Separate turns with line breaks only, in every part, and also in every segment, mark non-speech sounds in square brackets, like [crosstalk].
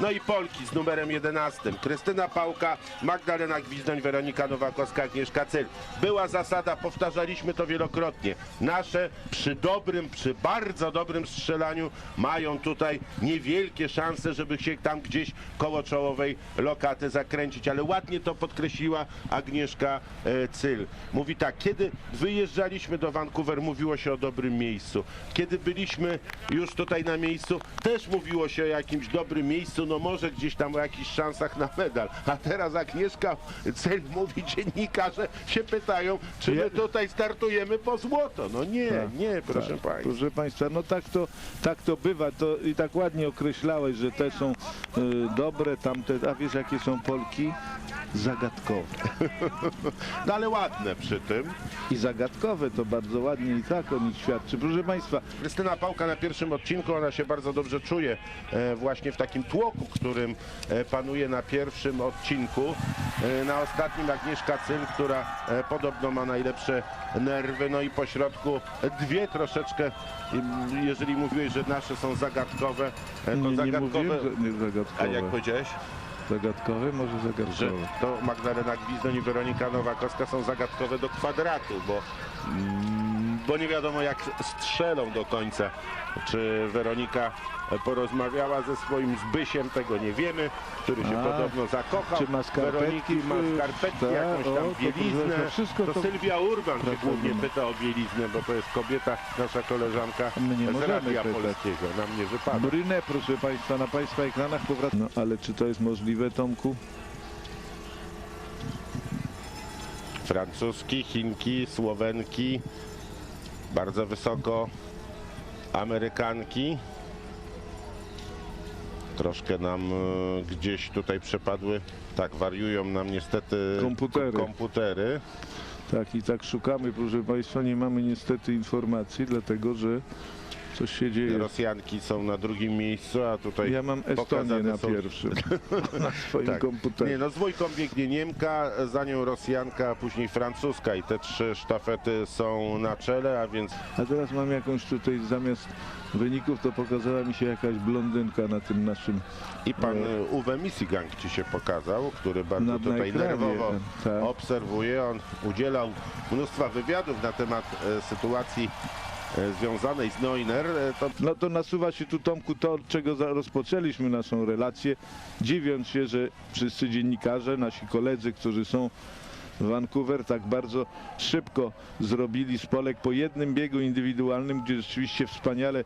No i Polki z numerem 11. Krystyna Pałka, Magdalena Gwizdoń, Weronika Nowakowska, Agnieszka Cyl. Była zasada, powtarzaliśmy to wielokrotnie. Nasze przy dobrym, przy bardzo dobrym strzelaniu mają tutaj niewielkie szanse, żeby się tam gdzieś koło czołowej lokaty zakręcić. Ale ładnie to podkreśliła Agnieszka e, Cyl. Mówi tak, kiedy wyjeżdżaliśmy do Vancouver, mówiło się o dobrym miejscu. Kiedy byliśmy już tutaj na miejscu, też mówiło się o jakimś dobrym miejscu, no może gdzieś tam o jakichś szansach na medal. A teraz Agnieszka Cyl mówi, dziennikarze się pytają, czy my tutaj startujemy po złoto. No nie,
Tak,
nie, proszę
tak,
Państwa.
Proszę Państwa, no tak to, tak to bywa. To i tak ładnie określałeś, że te są y, dobre, tamte, a wiesz jakie są Polki? Zagadkowe. [laughs]
No ale ładne przy tym.
I zagadkowe to bardzo ładnie i tak o nich świadczy. Proszę Państwa,
Krystyna Pałka na pierwszym odcinku, ona się bardzo dobrze czuje e, właśnie w takim tłoku, którym e, panuje na pierwszym odcinku. E, na ostatnim Agnieszka Cyl, która podobno ma najlepsze nerwy, no i po środku dwie troszeczkę, jeżeli mówiłeś, że nasze są zagadkowe, to
nie, nie
zagadkowe...
mówiłem, że nie
A
zagadkowe.
jak powiedziałeś?
Zagadkowe, może
że to Magdalena Gwizdoń i Weronika Nowakowska są zagadkowe do kwadratu, bo, mm, bo nie wiadomo jak strzelą do końca. Czy Weronika porozmawiała ze swoim Zbysiem, tego nie wiemy, który się
A,
podobno zakochał.
czy ma skarpetki,
Weroniki ma skarpetki,
tak,
jakąś
o,
tam
proszę,
bieliznę.
to wszystko
to
to-
Sylwia Urban się głównie
no.
pyta o bieliznę, bo to jest kobieta, nasza koleżanka
My nie
z Radia
pytać.
Polskiego. Nam nie wypada.
Brynę, proszę Państwa, na Państwa ekranach powraca. No ale czy to jest możliwe, Tomku?
Francuski, Chinki, Słowenki, bardzo wysoko Amerykanki. Troszkę nam e, gdzieś tutaj przepadły, tak, wariują nam niestety
Komputery.
komputery.
Tak i tak szukamy, proszę Państwa, nie mamy niestety informacji, dlatego że coś się dzieje.
Rosjanki są na drugim miejscu, a tutaj
Ja mam Estonię
pokazane
na
są-
pierwszym, [laughs] na swoim
Tak.
komputerze.
Nie, no z dwójką biegnie Niemka, za nią Rosjanka, a później Francuska i te trzy sztafety są na czele, a więc
A teraz mam jakąś tutaj, zamiast wyników, to pokazała mi się jakaś blondynka na tym naszym,
I pan e, Uwe Misigang ci się pokazał, który bardzo
Na- na
tutaj
ekranie,
nerwowo
tak.
obserwuje. On udzielał mnóstwa wywiadów na temat e, sytuacji związanej z Neuner. E, to
No to nasuwa się tu Tomku to, od czego rozpoczęliśmy naszą relację, dziwiąc się, że wszyscy dziennikarze, nasi koledzy, którzy są Vancouver tak bardzo szybko zrobili z Polek po jednym biegu indywidualnym, gdzie rzeczywiście wspaniale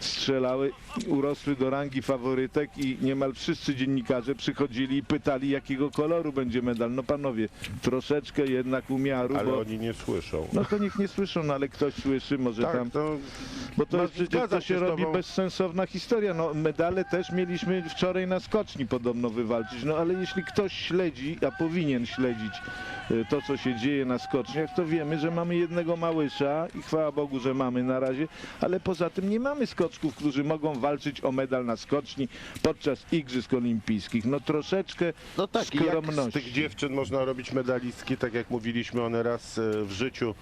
strzelały, urosły do rangi faworytek i niemal wszyscy dziennikarze przychodzili i pytali, jakiego koloru będzie medal. No panowie, troszeczkę jednak umiaru,
ale
bo
oni nie słyszą.
no to niech nie słyszą, no ale ktoś słyszy, może
tak,
tam
to
bo to
No,
jest przecież to
się
robi bezsensowna historia. No, medale też mieliśmy wczoraj na skoczni podobno wywalczyć. No ale jeśli ktoś śledzi, a powinien śledzić y, to, co się dzieje na skoczniach, to wiemy, że mamy jednego małysza i chwała Bogu, że mamy na razie, ale poza tym nie mamy skoczków, którzy mogą walczyć o medal na skoczni podczas Igrzysk Olimpijskich. No troszeczkę
No tak, i jak z
skromności.
tych dziewczyn można robić medalistki, tak jak mówiliśmy, one raz e, w życiu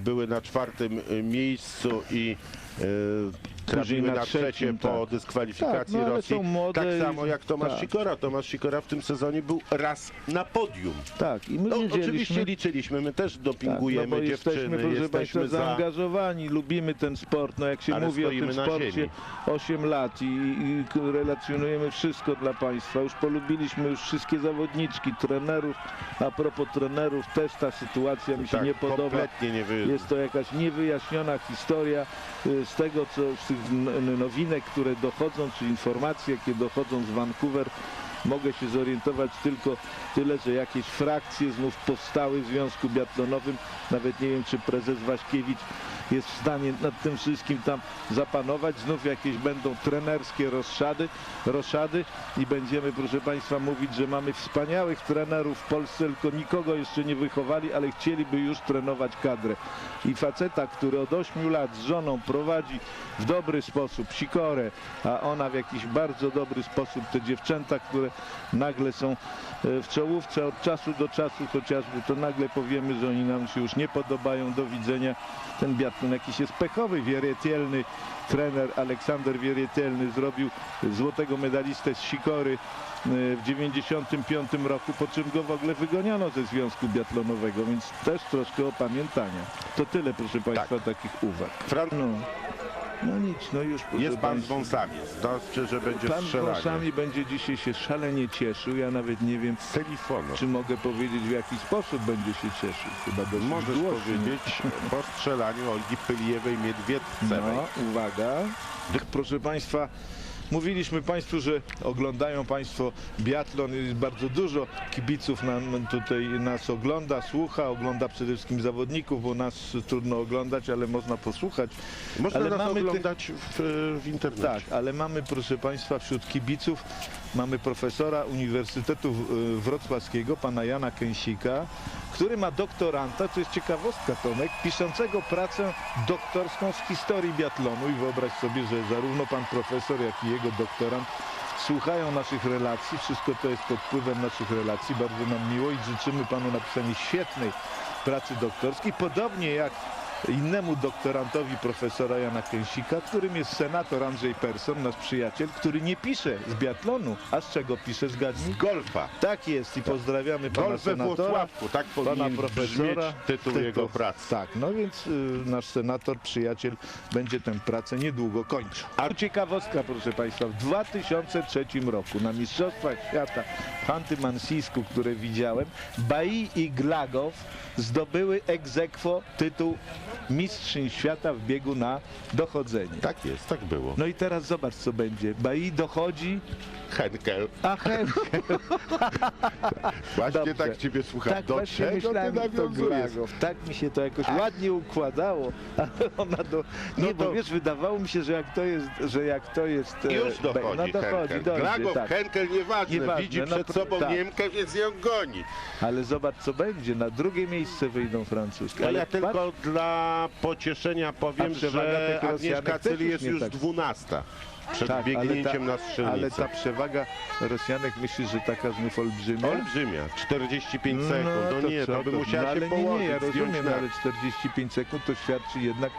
były na czwartym e, miejscu i Uh, trafiły
na
na, trzecie po
tak.
dyskwalifikacji
Tak, no
Rosji. tak samo jak Tomasz
tak.
Sikora. Tomasz Sikora w tym sezonie był raz na podium.
Tak, i my
No, oczywiście liczyliśmy, my też dopingujemy
tak, no
dziewczyny,
jesteśmy, proszę Państwa,
jesteśmy za...
zaangażowani, lubimy ten sport, no jak się
Ale
mówi o tym sporcie
ziemi.
8 lat i, i relacjonujemy wszystko dla Państwa, już polubiliśmy już wszystkie zawodniczki, trenerów, a propos trenerów też ta sytuacja mi się
tak,
nie podoba.
nie.
Jest to jakaś niewyjaśniona historia y, z tego, co z nowinek, które dochodzą, czy informacje, jakie dochodzą z Vancouver. Mogę się zorientować tylko tyle, że jakieś frakcje znów powstały w Związku Biatlonowym. Nawet nie wiem, czy prezes Waśkiewicz jest w stanie nad tym wszystkim tam zapanować. Znów jakieś będą trenerskie rozszady, roszady i będziemy, proszę Państwa, mówić, że mamy wspaniałych trenerów w Polsce, tylko nikogo jeszcze nie wychowali, ale chcieliby już trenować kadrę. I faceta, który od 8 lat z żoną prowadzi w dobry sposób sikorę, a ona w jakiś bardzo dobry sposób te dziewczęta, które nagle są e, w czołówce od czasu do czasu chociażby, to nagle powiemy, że oni nam się już nie podobają, do widzenia. Ten biatlon jakiś jest pechowy, wierietelny, trener Aleksander Wierietelny zrobił złotego medalistę z Sikory e, w 95 roku, po czym go w ogóle wygoniono ze Związku Biatlonowego, więc też troszkę opamiętania. To tyle, proszę Państwa, takich uwag.
Fran...
No, no nic, no już
Jest pan z wąsami. Znaczy, że będzie
Pan z
strzelanie.
wąsami będzie dzisiaj się szalenie cieszył. Ja nawet nie wiem,
Z telefonu.
czy mogę powiedzieć, w jaki sposób będzie się cieszył. Chyba dosyć
Możesz
głośno.
powiedzieć po strzelaniu Olgi Pyliewej Miedwiedcewej.
No, uwaga. Proszę Państwa, mówiliśmy Państwu, że oglądają Państwo biatlon. Jest bardzo dużo kibiców nam tutaj nas ogląda, słucha, ogląda przede wszystkim zawodników, bo nas trudno oglądać, ale można posłuchać.
Można
ale
nas
mamy
oglądać w, w internecie.
Tak, ale mamy, proszę Państwa, wśród kibiców mamy profesora Uniwersytetu y, Wrocławskiego, pana Jana Kęsika, który ma doktoranta, to jest ciekawostka Tomek, piszącego pracę doktorską z historii biatlonu i wyobraź sobie, że zarówno pan profesor, jak i jego doktorant. Słuchają naszych relacji, wszystko to jest pod wpływem naszych relacji, bardzo nam miło i życzymy panu napisania świetnej pracy doktorskiej, podobnie jak innemu doktorantowi profesora Jana Kęsika, którym jest senator Andrzej Persson, nasz przyjaciel, który nie pisze z biatlonu, a z czego pisze, zgadnij?
Golfa.
Tak jest i pozdrawiamy pana
Golf
senatora,
Włocławku. Tak
pana profesora.
brzmieć tytuł jego pracy.
Tak, no więc y, nasz senator, przyjaciel będzie tę pracę niedługo kończył. A ciekawostka, proszę Państwa, w 2003 roku na Mistrzostwach Świata w Hanty-Mansijsku, które widziałem, Bai i Glagow zdobyły ex aequo tytuł mistrzyń świata w biegu na dochodzenie.
Tak jest, tak było.
No i teraz zobacz, co będzie. Bai dochodzi,
Henkel.
a Henkel [laughs]
Właśnie
Dobrze.
tak ciebie słucham.
Tak
Do
właśnie
czego ty nawiązujesz?
Tak mi się to jakoś ładnie układało, ale ona do...
No
Nie, bo
to-
wiesz, wydawało mi się, że jak to jest, że jak to jest... e,
Już dochodzi,
No dochodzi,
Henkel. Glagow,
tak.
Henkel, nieważne.
Nieważne,
Widzi
no
przed
pr-
sobą
tak.
Niemkę, więc ją goni.
Ale zobacz, co będzie. Na drugie miejsce wyjdą Francuski.
Ale ja
patrz,
tylko dla pocieszenia powiem, że Agnieszka
też
Cyl
już
jest już
tak.
dwunasta. Przed
tak, ale
biegnięciem
ta,
na strzelnicę.
Ale ta przewaga Rosjanek myślisz, że taka znów olbrzymia?
Olbrzymia, 45 sekund. No, nie,
trzeba
to by musiała
no,
się
nie,
położyć,
nie, ja rozumiem,
na-
ale 45 sekund to świadczy jednak...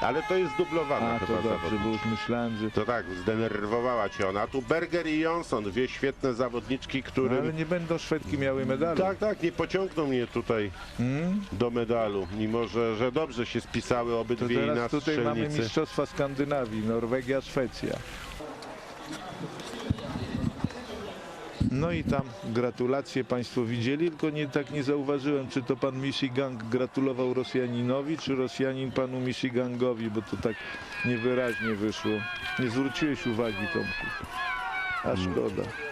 Ale to jest dublowane
A, to
chyba
dobrze,
zawodnik.
bo już myślałem, że...
To tak, zdenerwowała cię ona. Tu Berger i Jonsson, dwie świetne zawodniczki,
No,
którym...
ale nie będą Szwedki miały medalu.
Tak, tak, nie pociągną mnie tutaj
Hmm?
do medalu, mimo że, że dobrze się spisały
To
obydwie i na
teraz tutaj mamy. Mistrzostwa Skandynawii, Norwegia, Szwecja. No i tam gratulacje Państwo widzieli, tylko nie, tak nie zauważyłem, czy to pan Michigang gratulował Rosjaninowi, czy Rosjanin panu Michigangowi, bo to tak niewyraźnie wyszło. Nie zwróciłeś uwagi, Tomku. A szkoda.